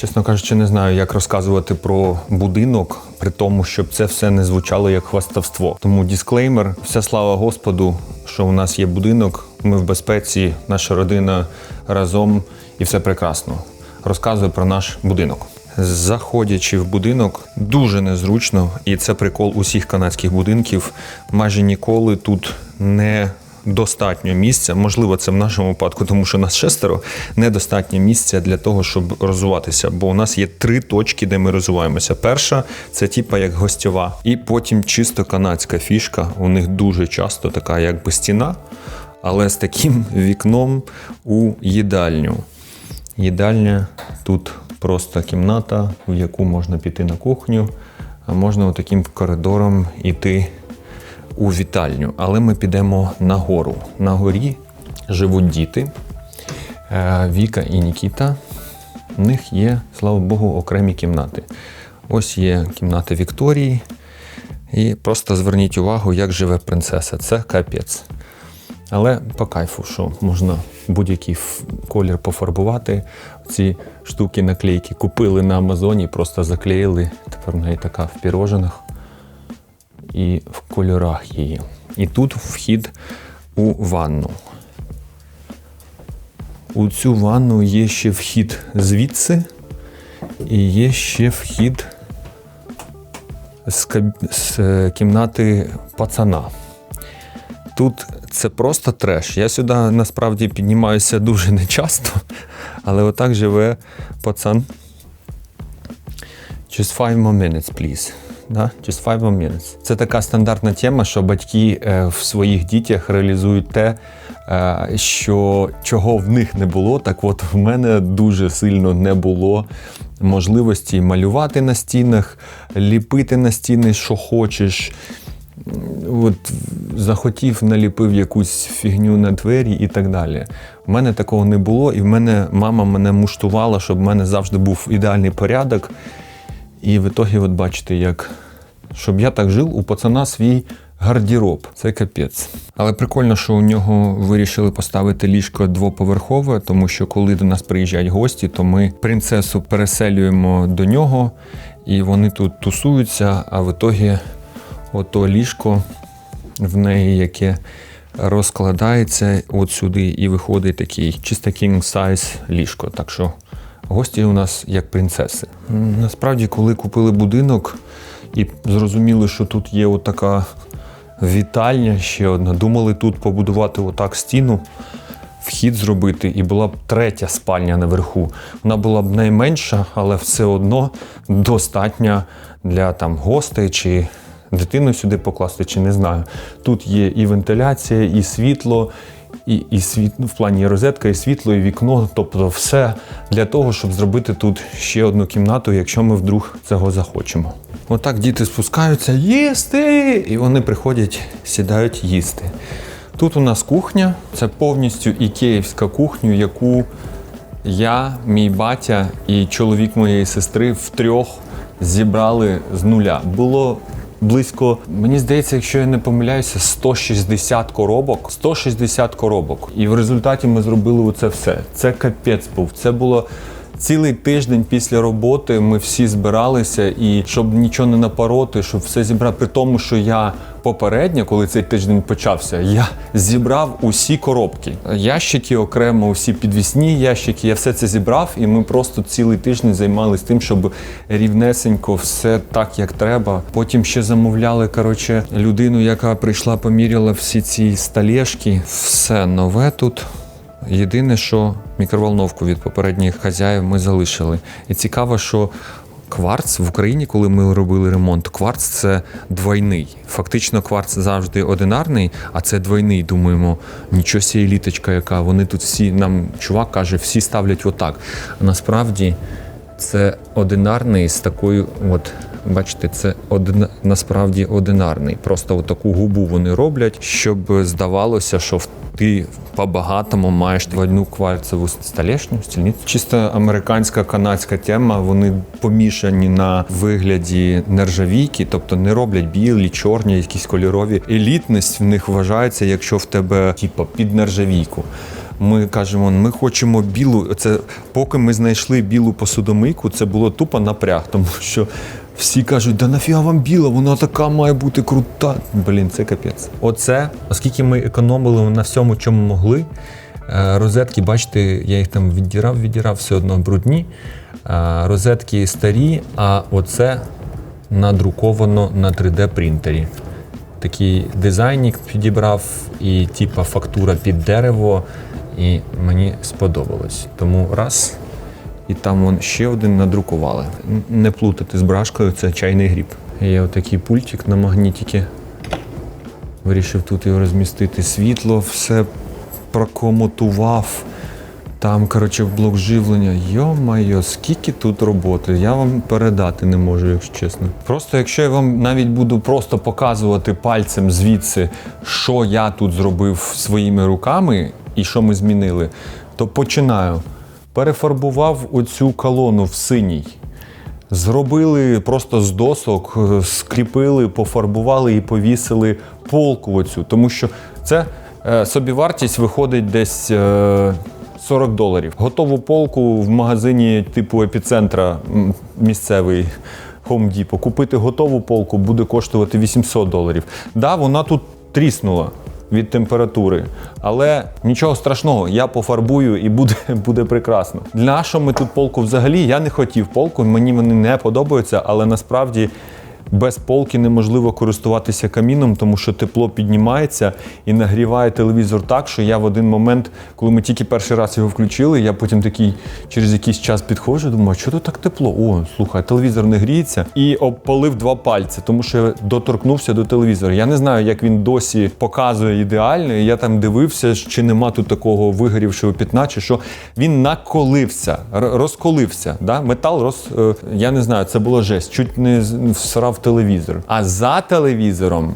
Чесно кажучи, не знаю, як розказувати про будинок, при тому, щоб це все не звучало як хвастовство. Тому дисклеймер: вся слава Господу, що у нас є будинок, ми в безпеці, наша родина разом і все прекрасно. Розказую про наш будинок. Заходячи в будинок, дуже незручно, і це прикол усіх канадських будинків. Майже ніколи тут не достатньо місця. Можливо, це в нашому випадку, тому що нас шестеро недостатньо місця для того, щоб розуватися. Бо у нас є три точки, де ми розуваємося. Перша це типа як гостьова, і потім чисто канадська фішка. У них дуже часто така, якби стіна, але з таким вікном у їдальню. Їдальня тут просто кімната, в яку можна піти на кухню, а можна таким коридором йти у вітальню. Але ми підемо нагору. На горі живуть діти Е, Віка і Нікіта. У них є, слава Богу, окремі кімнати. Ось є кімната Вікторії. І просто зверніть увагу, як живе принцеса. Це капець. Але по кайфу, що можна будь-який колір пофарбувати. Ці штуки наклейки купили на Амазоні, просто заклеїли. Тепер в неї така в пірожинах і в кольорах її. І тут вхід у ванну. У цю ванну є ще вхід звідси, і є ще вхід з, каб- з е, кімнати пацана. Тут це просто треш. Я сюди насправді піднімаюся дуже нечасто, але отак живе пацан. Just five more minutes, please. Да? Just five minutes. Це така стандартна тема, що батьки е, в своїх дітях реалізують те, е, що чого в них не було. Так от в мене дуже сильно не було можливості малювати на стінах, ліпити на стіни, що хочеш. От захотів, наліпив якусь фігню на двері і так далі. У мене такого не було, і в мене мама мене муштувала, щоб в мене завжди був ідеальний порядок. І в ітогі, от бачите, як щоб я так жив, у пацана свій гардероб. Це капець. Але прикольно, що у нього вирішили поставити ліжко двоповерхове, тому що коли до нас приїжджають гості, то ми принцесу переселюємо до нього, і вони тут тусуються, а в ітогі ото ліжко в неї, яке розкладається от сюди і виходить такий чисто king size ліжко. Так що гості у нас як принцеси. Насправді, коли купили будинок і зрозуміли, що тут є отака вітальня ще одна, думали тут побудувати отак стіну. Вхід зробити, і була б третя спальня наверху. Вона була б найменша, але все одно достатня для там гостей чи дитину сюди покласти, чи не знаю. Тут є і вентиляція, і світло, і, і світ, ну, в плані розетка, і світло, і вікно. Тобто все для того, щоб зробити тут ще одну кімнату, якщо ми вдруг цього захочемо. Отак діти спускаються їсти, і вони приходять, сідають їсти. Тут у нас кухня, це повністю ікеївська кухня, яку я, мій батя і чоловік моєї сестри втрьох зібрали з нуля. Було близько, мені здається, якщо я не помиляюся, 160 коробок. 160 коробок. І в результаті ми зробили оце все. Це капець був. Це було. Цілий тиждень після роботи ми всі збиралися, і щоб нічого не напороти, щоб все зібрати. При тому, що я попередньо, коли цей тиждень почався, я зібрав усі коробки. Ящики окремо, усі підвісні ящики. Я все це зібрав, і ми просто цілий тиждень займалися тим, щоб рівнесенько все так, як треба. Потім ще замовляли коротше людину, яка прийшла, поміряла всі ці столешки. Все нове тут. Єдине, що мікроволновку від попередніх хазяїв ми залишили. І цікаво, що кварц в Україні, коли ми робили ремонт, кварц це двойний. Фактично, кварц завжди одинарний, а це двойний. Думаємо, нічого сі еліточка, яка вони тут всі нам чувак каже, всі ставлять отак. Насправді це одинарний з такою, от бачите, це один, насправді одинарний. Просто таку губу вони роблять, щоб здавалося, що ти по-багатому маєш двойну кварцеву столешню, стільницю. Чисто американська канадська тема. Вони помішані на вигляді нержавійки, тобто не роблять білі, чорні, якісь кольорові. Елітність в них вважається, якщо в тебе типу, під нержавійку. Ми кажемо, ми хочемо білу. Це поки ми знайшли білу посудомийку, це було тупо напряг, тому що всі кажуть, да нафіга вам біла, вона така має бути крута. Блін, це капець. Оце, оскільки ми економили на всьому, чому могли. е, Розетки, бачите, я їх там віддірав, віддірав, все одно брудні. Е, Розетки старі, а оце надруковано на 3D принтері. Такий дизайнік підібрав і типа фактура під дерево. І мені сподобалось. Тому раз. І там вон ще один надрукували. Не плутати з брашкою, це чайний гріб. Є отакий пультик на магнітики. Вирішив тут його розмістити. Світло, все прокомотував. Там, коротше, блок живлення. Йо-майо, скільки тут роботи, я вам передати не можу, якщо чесно. Просто якщо я вам навіть буду просто показувати пальцем звідси, що я тут зробив своїми руками і що ми змінили, то починаю. Перефарбував оцю колону в синій. Зробили просто з досок, е, скріпили, пофарбували і повісили полку оцю. Тому що це е, собівартість виходить десь е, 40 доларів. Готову полку в магазині типу епіцентра місцевий Home Depot. Купити готову полку буде коштувати 800 доларів. Да, вона тут тріснула від температури. Але нічого страшного, я пофарбую і буде, буде прекрасно. Для що ми тут полку взагалі? Я не хотів полку, мені вони не подобаються, але насправді. Без полки неможливо користуватися каміном, тому що тепло піднімається і нагріває телевізор так, що я в один момент, коли ми тільки перший раз його включили, я потім такий через якийсь час підходжу, думаю, що тут так тепло? О, слухай, телевізор не гріється і обпалив два пальці, тому що доторкнувся до телевізора. Я не знаю, як він досі показує ідеально. Я там дивився, чи нема тут такого вигорівшого пітна, чи що він наколився, розколився. Да? Метал роз е, я не знаю, це було жесть. Чуть не з- телевізор. А за телевізором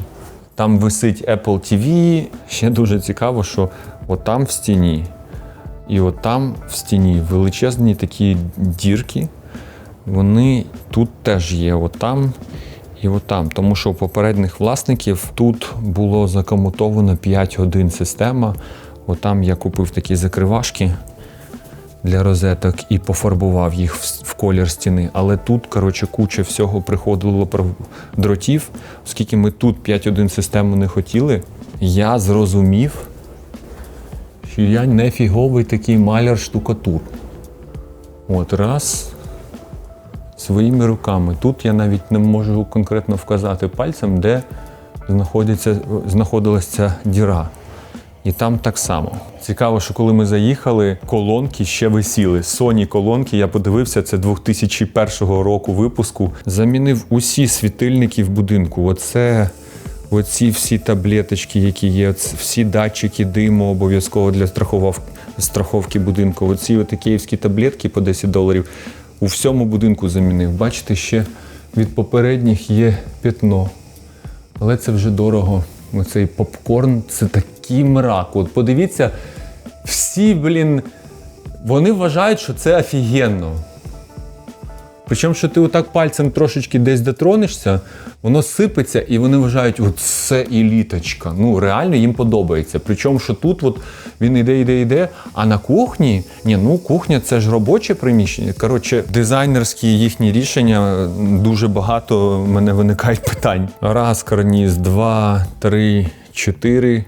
там висить Apple TV. Ще дуже цікаво, що отам в стіні і от там в стіні величезні такі дірки. Вони тут теж є, отам і отам. Тому що у попередніх власників тут було закомутовано 5 годин система. Отам я купив такі закривашки для розеток і пофарбував їх в, колір стіни. Але тут, коротше, куча всього приходило про дротів. Оскільки ми тут 5.1 систему не хотіли, я зрозумів, що я не фіговий такий маляр штукатур. От раз. Своїми руками. Тут я навіть не можу конкретно вказати пальцем, де знаходиться, знаходилася ця діра. І там так само. Цікаво, що коли ми заїхали, колонки ще висіли. Sony колонки, я подивився, це 2001 року випуску. Замінив усі світильники в будинку. Оце оці всі таблеточки, які є, всі датчики диму обов'язково для страховки будинку. Оці от київські таблетки по 10 доларів у всьому будинку замінив. Бачите, ще від попередніх є пятно. Але це вже дорого. Оцей попкорн це такий мрак. От подивіться, всі, блін, вони вважають, що це офігенно. Причому, що ти отак пальцем трошечки десь дотронешся, воно сипеться, і вони вважають, от це еліточка. Ну, реально їм подобається. Причому, що тут от він іде, іде, іде, а на кухні, ні, ну кухня це ж робоче приміщення. Коротше, дизайнерські їхні рішення дуже багато в мене виникають питань. Раз карніз, два, три, чотири.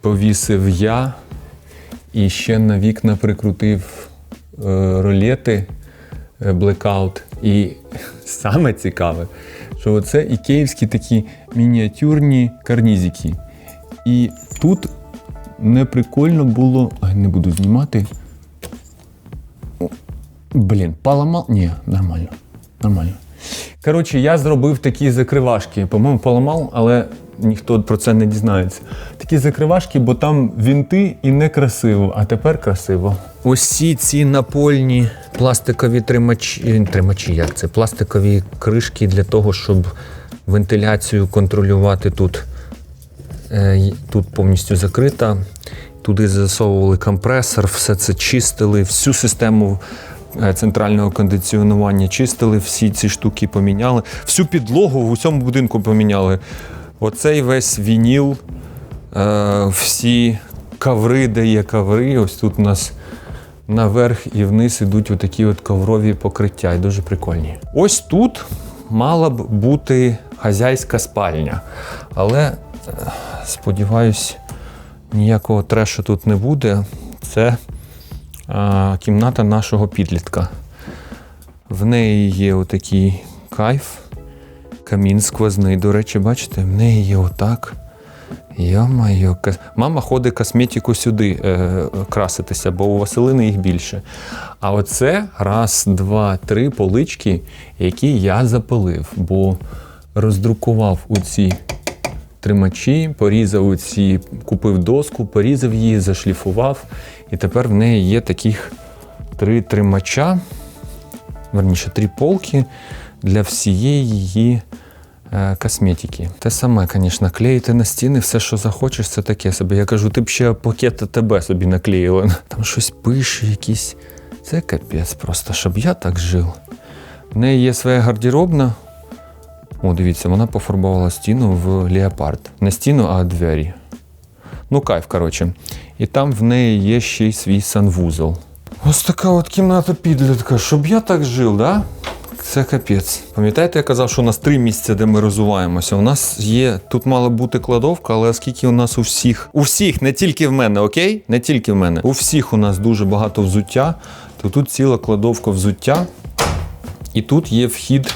Повісив я і ще на вікна прикрутив е, ролети е, Blackout. І саме цікаве, що це ікеївські такі мініатюрні карнізики. І тут не прикольно було. Ай, не буду знімати. Блін, поламав. Ні, нормально. Нормально. Коротше, я зробив такі закривашки. По-моєму, поламав, але ніхто про це не дізнається. Такі закривашки, бо там вінти і не красиво, а тепер красиво. Усі ці напольні пластикові тримачі, тримачі, як це? Пластикові кришки для того, щоб вентиляцію контролювати тут. Е, Тут повністю закрита. Туди засовували компресор, все це чистили, всю систему е, центрального кондиціонування чистили, всі ці штуки поміняли, всю підлогу в усьому будинку поміняли. Оцей весь вініл, е, всі Коври, де є коври. Ось тут у нас наверх і вниз ідуть отакі от коврові покриття, і дуже прикольні. Ось тут мала б бути хазяйська спальня, але е, сподіваюсь, ніякого трешу тут не буде. Це а, кімната нашого підлітка. В неї є отакий кайф, камін сквозний. До речі, бачите, в неї є отак. Йо-майо, мама ходить косметику сюди е, краситися, бо у Василини їх більше. А оце раз, два, три полички, які я запилив, бо роздрукував у ці тримачі, порізав у ці, купив доску, порізав її, зашліфував. І тепер в неї є таких три тримача, верніше, три полки для всієї її е, косметики. Те саме, звісно, клеїти на стіни все, що захочеш, це таке собі. Я кажу, ти б ще пакет тебе собі наклеїла. Там щось пише, якісь. Це капець просто, щоб я так жив. В неї є своя гардеробна. О, дивіться, вона пофарбувала стіну в леопард. Не стіну, а двері. Ну, кайф, коротше. І там в неї є ще й свій санвузол. Ось така от кімната підлітка. Щоб я так жив, да? Це капець. Пам'ятаєте, я казав, що у нас три місця, де ми розвиваємося. У нас є, тут мала бути кладовка, але оскільки у нас у всіх, у всіх, не тільки в мене, окей? Не тільки в мене. У всіх у нас дуже багато взуття, то тут ціла кладовка взуття. І тут є вхід,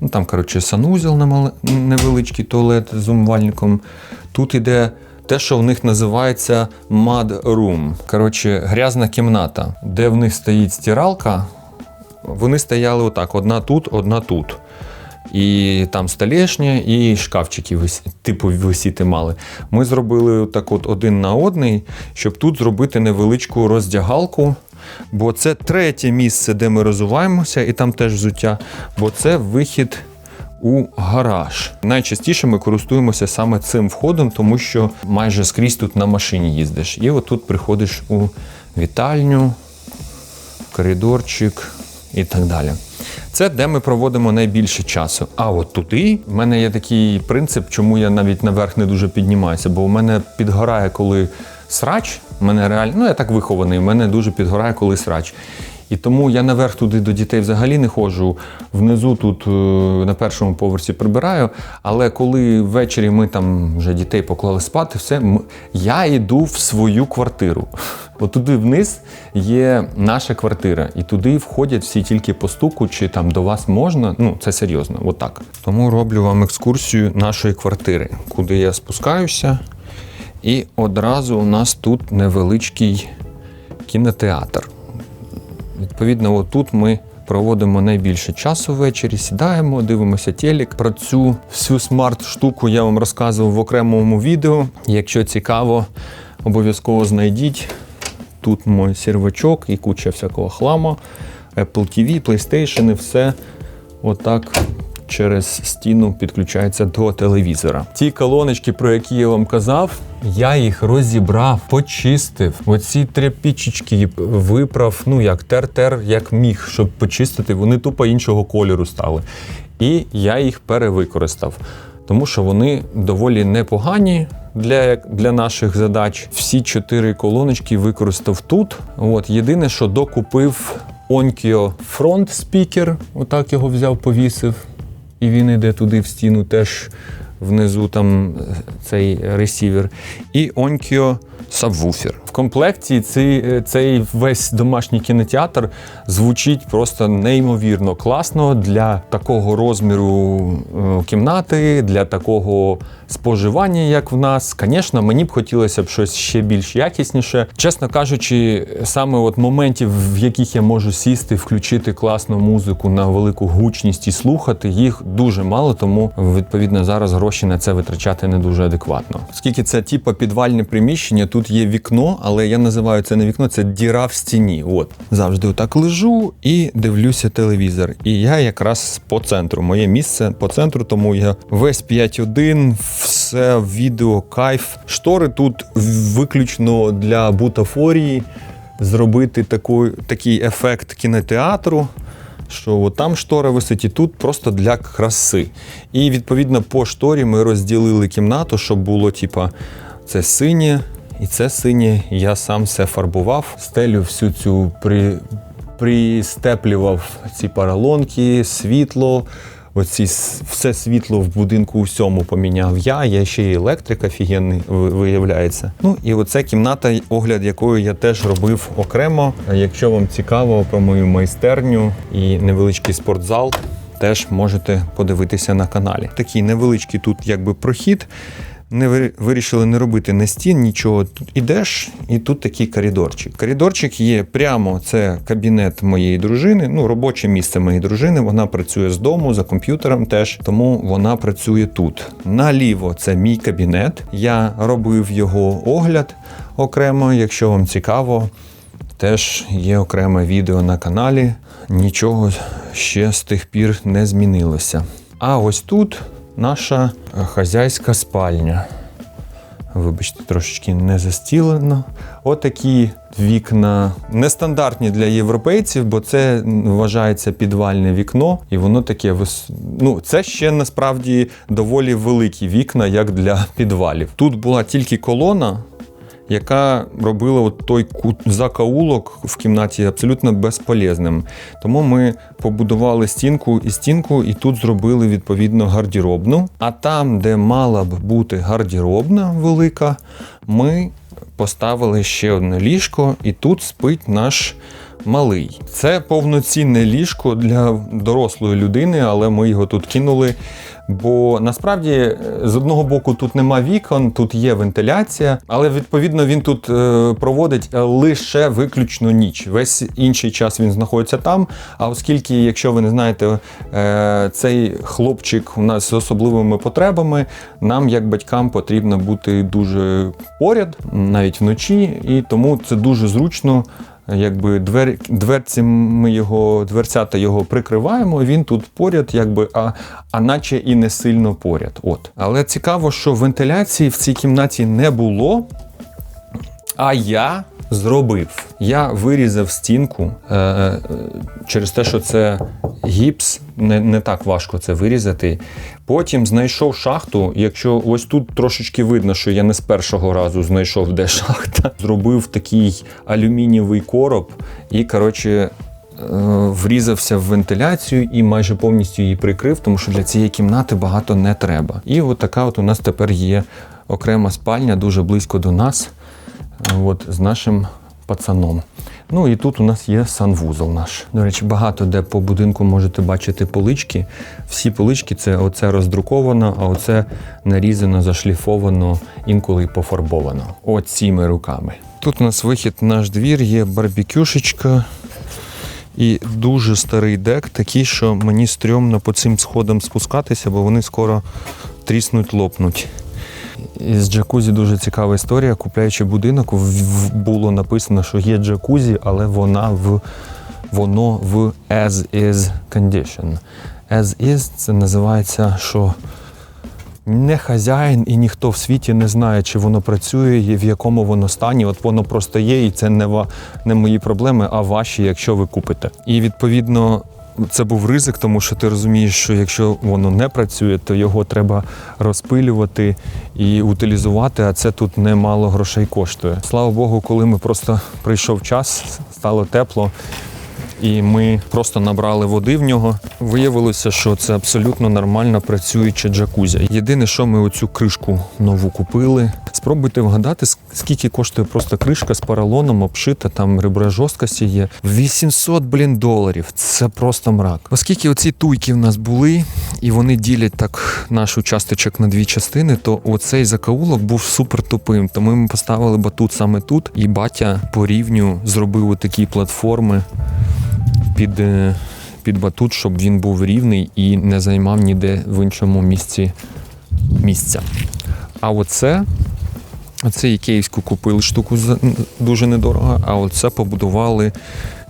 ну там, коротше, санузел невеличкий туалет з умивальником. Тут іде те, що в них називається mud room. Коротше, грязна кімната, де в них стоїть стиралка. Вони стояли отак: одна тут, одна тут. І там столешня, і шкафчики типу висіти мали. Ми зробили так от один на одний, щоб тут зробити невеличку роздягалку. Бо це третє місце, де ми розвиваємося, і там теж взуття, бо це вихід у гараж. Найчастіше ми користуємося саме цим входом, тому що майже скрізь тут на машині їздиш. І отут приходиш у вітальню, коридорчик і так далі. Це де ми проводимо найбільше часу. А от туди в мене є такий принцип, чому я навіть наверх не дуже піднімаюся, бо у мене підгорає, коли срач. Мене реально, ну я так вихований, в мене дуже підгорає, коли срач. І тому я наверх туди до дітей взагалі не ходжу. Внизу тут е, на першому поверсі прибираю. Але коли ввечері ми там вже дітей поклали спати, все я йду в свою квартиру. От туди вниз є наша квартира, і туди входять всі тільки по стуку, чи там до вас можна. Ну це серйозно, отак. Тому роблю вам екскурсію нашої квартири, куди я спускаюся. І одразу у нас тут невеличкий кінотеатр. Відповідно, отут ми проводимо найбільше часу ввечері, сідаємо, дивимося телек. Про цю всю смарт-штуку я вам розказував в окремому відео. Якщо цікаво, обов'язково знайдіть. Тут мій сервачок і куча всякого хламу. Apple TV, PlayStation, і все отак через стіну підключається до телевізора. Ті колоночки, про які я вам казав, я їх розібрав, почистив. Оці тряпічечки виправ, ну як тер-тер, як міг, щоб почистити. Вони тупо іншого кольору стали. І я їх перевикористав. Тому що вони доволі непогані для, для наших задач. Всі чотири колоночки використав тут. От єдине, що докупив Onkyo Front Speaker, отак його взяв, повісив. І він йде туди в стіну, теж внизу там е, цей ресівер. І Onkyo Subwoofer. В комплекті цей, е, цей весь домашній кінотеатр звучить просто неймовірно класно для такого розміру е, кімнати, для такого споживання, як в нас. Звісно, мені б хотілося б щось ще більш якісніше. Чесно кажучи, саме от моментів, в яких я можу сісти, включити класну музику на велику гучність і слухати, їх дуже мало, тому відповідно зараз гроші на це витрачати не дуже адекватно. Оскільки це типу підвальне приміщення, тут є вікно, але я називаю це не вікно, це діра в стіні. От завжди отак лежу і дивлюся телевізор. І я якраз по центру. Моє місце по центру, тому я весь 5.1, все відео, кайф. Штори тут виключно для бутафорії. Зробити таку, такий ефект кінотеатру що от там штора висить і тут просто для краси. І відповідно по шторі ми розділили кімнату, щоб було, типа, це синє І це синє я сам все фарбував. Стелю всю цю при, пристеплював ці паралонки, світло. Оці все світло в будинку усьому поміняв я. Я ще й електрик офігенний виявляється. Ну і оце кімната, огляд якої я теж робив окремо. Якщо вам цікаво про мою майстерню і невеличкий спортзал, теж можете подивитися на каналі. Такий невеличкий тут якби прохід. Не вирішили не робити на стін нічого. Тут ідеш, і тут такий коридорчик. Коридорчик є прямо це кабінет моєї дружини, ну робоче місце моєї дружини. Вона працює з дому за комп'ютером теж, тому вона працює тут. Наліво це мій кабінет. Я робив його огляд окремо. Якщо вам цікаво, теж є окреме відео на каналі. Нічого ще з тих пір не змінилося. А ось тут наша е, хазяйська спальня. Вибачте, трошечки не застілено. Отакі вікна нестандартні для європейців, бо це вважається підвальне вікно, і воно таке вис... Ну, це ще насправді доволі великі вікна, як для підвалів. Тут була тільки колона, яка робила от той кут закаулок в кімнаті абсолютно безполезним. Тому ми побудували стінку і стінку, і тут зробили відповідно гардеробну. А там, де мала б бути гардеробна велика, ми поставили ще одне ліжко, і тут спить наш. Малий. Це повноцінне ліжко для дорослої людини, але ми його тут кинули. Бо насправді е, з одного боку тут нема вікон, тут є вентиляція, але відповідно він тут е, проводить лише виключно ніч. Весь інший час він знаходиться там. А оскільки, якщо ви не знаєте, е, цей хлопчик у нас з особливими потребами, нам, як батькам, потрібно бути дуже поряд, навіть вночі, і тому це дуже зручно. Якби двер, дверці ми його, дверцята його прикриваємо, він тут поряд, якби, а, а наче і не сильно поряд. От. Але цікаво, що вентиляції в цій кімнаті не було. А я зробив. Я вирізав стінку е, е, через те, що це гіпс, не, не так важко це вирізати. Потім знайшов шахту. Якщо ось тут трошечки видно, що я не з першого разу знайшов, де шахта. Зробив такий алюмінієвий короб і, коротше. е, Врізався в вентиляцію і майже повністю її прикрив, тому що для цієї кімнати багато не треба. І от така от у нас тепер є окрема спальня дуже близько до нас от, з нашим пацаном. Ну і тут у нас є санвузол наш. До речі, багато де по будинку можете бачити полички. Всі полички це оце роздруковано, а оце нарізано, зашліфовано, інколи й пофарбовано. Оціми руками. Тут у нас вихід наш двір, є барбекюшечка. І дуже старий дек, такий, що мені стрьомно по цим сходам спускатися, бо вони скоро тріснуть, лопнуть. Із джакузі дуже цікава історія. Купляючи будинок, було написано, що є джакузі, але вона в воно в as is condition. As is це називається, що не хазяїн і ніхто в світі не знає, чи воно працює, і в якому воно стані. От воно просто є, і це не, не мої проблеми, а ваші, якщо ви купите. І відповідно. Це був ризик, тому що ти розумієш, що якщо воно не працює, то його треба розпилювати і утилізувати, а це тут немало грошей коштує. Слава Богу, коли ми просто прийшов час, стало тепло, і ми просто набрали води в нього. Виявилося, що це абсолютно нормально працююча джакузя. Єдине, що ми оцю кришку нову купили. Спробуйте вгадати, скільки коштує просто кришка з поролоном, обшита, там ребра жорсткості є. 800, блін, доларів. Це просто мрак. Оскільки оці туйки в нас були, і вони ділять так наш участочок на дві частини, то оцей закаулок був супер тупим. Тому ми поставили батут саме тут, і батя по рівню зробив такі платформи під, е, під батут, щоб він був рівний і не займав ніде в іншому місці місця. А оце, оце ікеївську купили штуку дуже недорого, а оце побудували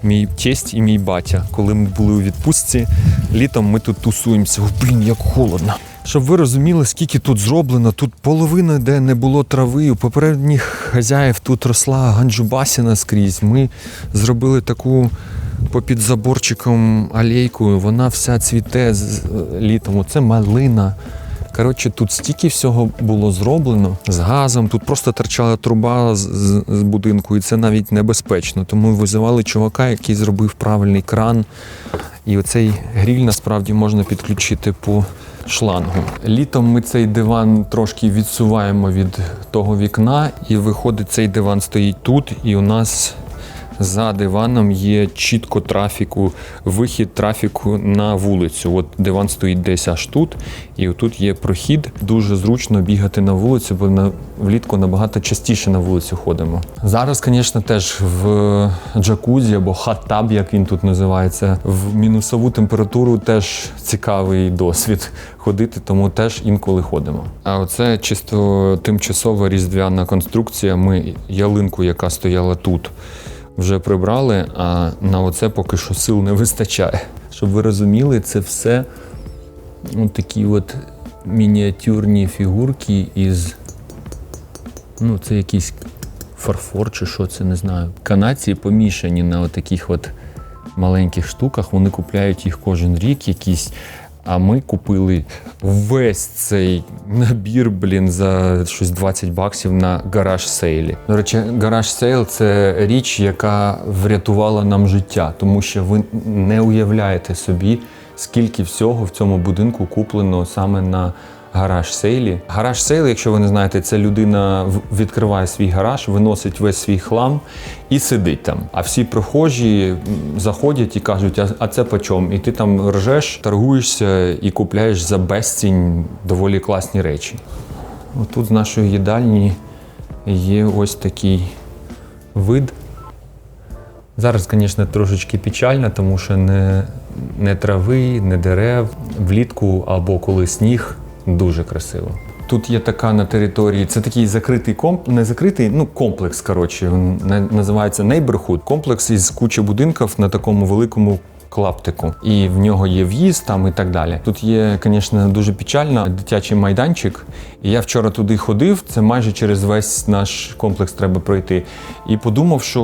мій тесть і мій батя. Коли ми були у відпустці, літом ми тут тусуємося. О, блін, як холодно. Щоб ви розуміли, скільки тут зроблено, тут половина, де не було трави, у попередніх хазяїв тут росла ганджубасіна скрізь. Ми зробили таку попід заборчиком алейкою, вона вся цвіте з- літом. Оце малина. Коротше, тут стільки всього було зроблено з газом. Тут просто торчала труба з, з, з будинку, і це навіть небезпечно. Тому визивали чувака, який зробив правильний кран. І оцей гріль насправді можна підключити по шлангу. Літом ми цей диван трошки відсуваємо від того вікна, і виходить, цей диван стоїть тут, і у нас за диваном є чітко трафіку, вихід трафіку на вулицю. От диван стоїть десь аж тут, і тут є прохід. Дуже зручно бігати на вулицю, бо на влітку набагато частіше на вулицю ходимо. Зараз, звісно, теж в джакузі або хат-таб, як він тут називається, в мінусову температуру теж цікавий досвід ходити, тому теж інколи ходимо. А оце чисто тимчасова різдвяна конструкція. Ми ялинку, яка стояла тут вже прибрали, а на оце поки що сил не вистачає. Щоб ви розуміли, це все от такі от мініатюрні фігурки із. Ну, це якийсь фарфор чи що, це не знаю. Канадці помішані на от таких от маленьких штуках. Вони купляють їх кожен рік якісь. А ми купили весь цей набір, блін, за щось 20 баксів на гараж сейлі. До речі, гараж сейл це річ, яка врятувала нам життя, тому що ви не уявляєте собі, скільки всього в цьому будинку куплено саме на гараж сейлі. Гараж сейл, якщо ви не знаєте, це людина відкриває свій гараж, виносить весь свій хлам і сидить там. А всі прохожі заходять і кажуть, а це по чому? І ти там ржеш, торгуєшся і купляєш за безцінь доволі класні речі. Отут з нашої їдальні є ось такий вид. Зараз, звісно, трошечки печально, тому що не, не трави, не дерев. Влітку або коли сніг дуже красиво. Тут є така на території, це такий закритий комп, не закритий, ну комплекс. Коротше, він називається Neighborhood. Комплекс із кучі будинків на такому великому клаптику. І в нього є в'їзд там і так далі. Тут є, звісно, дуже печально дитячий майданчик. І я вчора туди ходив. Це майже через весь наш комплекс треба пройти. І подумав, що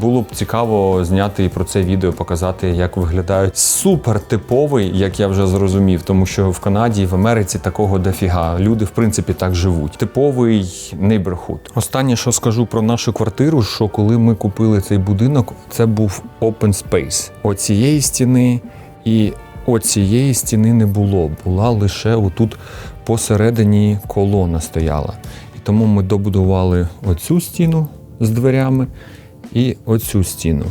було б цікаво зняти і про це відео, показати, як виглядають супер типовий, як я вже зрозумів, тому що в Канаді в Америці такого дофіга. Люди, в принципі, так живуть. Типовий neighborhood. Останнє, що скажу про нашу квартиру, що коли ми купили цей будинок, це був open space. Оцієї стіни і оцієї стіни не було. Була лише отут посередині колона стояла. І тому ми добудували оцю стіну з дверями і оцю стіну.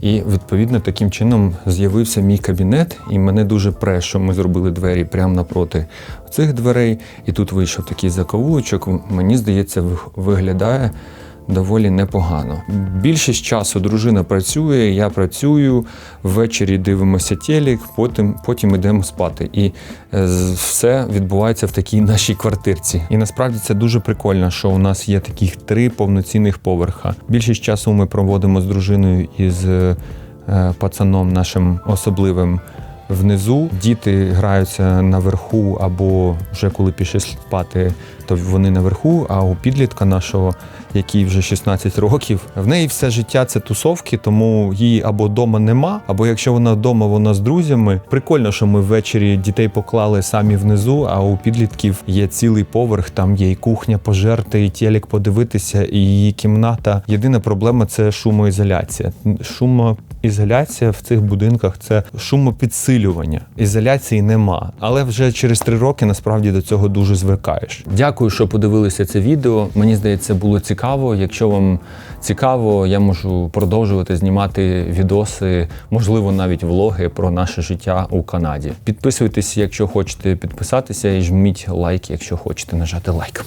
І відповідно таким чином з'явився мій кабінет, і мене дуже пре, що ми зробили двері прямо напроти цих дверей. І тут вийшов такий заковулочок. Мені здається, виглядає доволі непогано. Більшість часу дружина працює, я працюю, ввечері дивимося телек, потім, потім йдемо спати. І е, все відбувається в такій нашій квартирці. І насправді це дуже прикольно, що у нас є таких три повноцінних поверха. Більшість часу ми проводимо з дружиною і з е, пацаном нашим особливим. Внизу діти граються наверху, або вже коли пішли спати, то вони наверху. А у підлітка нашого, який вже 16 років, в неї все життя це тусовки, тому її або вдома нема, або якщо вона вдома, вона з друзями. Прикольно, що ми ввечері дітей поклали самі внизу, а у підлітків є цілий поверх, там є і кухня пожерти, і телек подивитися, і її кімната. Єдина проблема це шумоізоляція. Шумоізоляція в цих будинках це шумопідсилювання. Ізоляції нема, але вже через три роки насправді до цього дуже звикаєш. Дякую, що подивилися це відео. Мені здається, було цікаво. Якщо вам цікаво, я можу продовжувати знімати відоси, можливо, навіть влоги про наше життя у Канаді. Підписуйтесь, якщо хочете підписатися, і жміть лайк, якщо хочете нажати лайк.